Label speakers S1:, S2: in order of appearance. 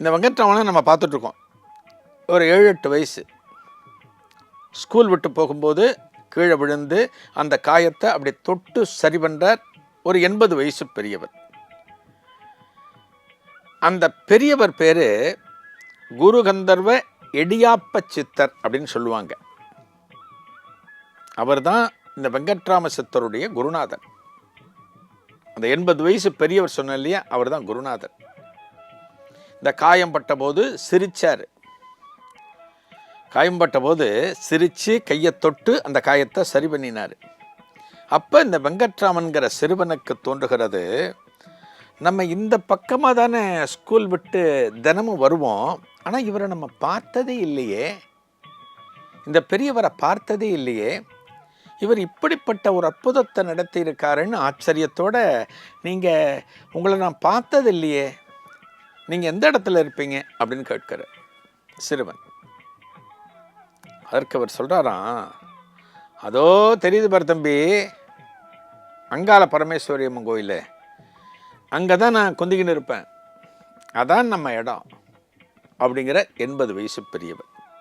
S1: இந்த வெங்கட்ராமனை நம்ம பார்த்துட்ருக்கோம். ஒரு ஏழு எட்டு வயசு. ஸ்கூல் விட்டு போகும்போது கீழே விழுந்து அந்த காயத்தை அப்படி தொட்டு சரி பண்ணுறார் ஒரு எண்பது வயசு பெரியவர். அந்த பெரியவர் பேர் குரு கந்தர்வ எடியாப்ப சித்தர் அப்படின்னு சொல்லுவாங்க. அவர் தான் இந்த வெங்கட்ராம சித்தருடைய குருநாதர். அந்த எண்பது வயசு பெரியவர் சொன்ன இல்லையா? அவர் தான் குருநாதர். இந்த காயம் பட்ட போது சிரித்தார் காயம் பட்ட போது சிரித்து கையை தொட்டு அந்த காயத்தை சரி பண்ணினார். அப்போ இந்த வெங்கட்ராமன்கிற சிறுவனுக்கு தோன்றுகிறது நம்ம இந்த பக்கமாக தானே ஸ்கூல் விட்டு தினமும் வருவோம் ஆனால் இவரை நம்ம பார்த்ததே இல்லையே. இந்த பெரியவரை பார்த்ததே இல்லையே. இவர் இப்படிப்பட்ட ஒரு அற்புதத்தை நடத்தியிருக்காருன்னு ஆச்சரியத்தோடு ஆச்சரியத்தோட நீங்கள் உங்களை நான் பார்த்தது இல்லையே நீங்கள் எந்த இடத்துல இருப்பீங்க? அப்படின்னு கேட்கிறார். சிறுவன். அதற்கு அவர் சொல்கிறாராம் அதோ தெரியுது பார் தம்பி அங்கால பரமேஸ்வரி அம்மன் கோயில். அங்கே தான் நான் குந்திக்கின்னு இருப்பேன். அதான் நம்ம இடம். அப்படிங்கிற எண்பது வயசு பெரியவர்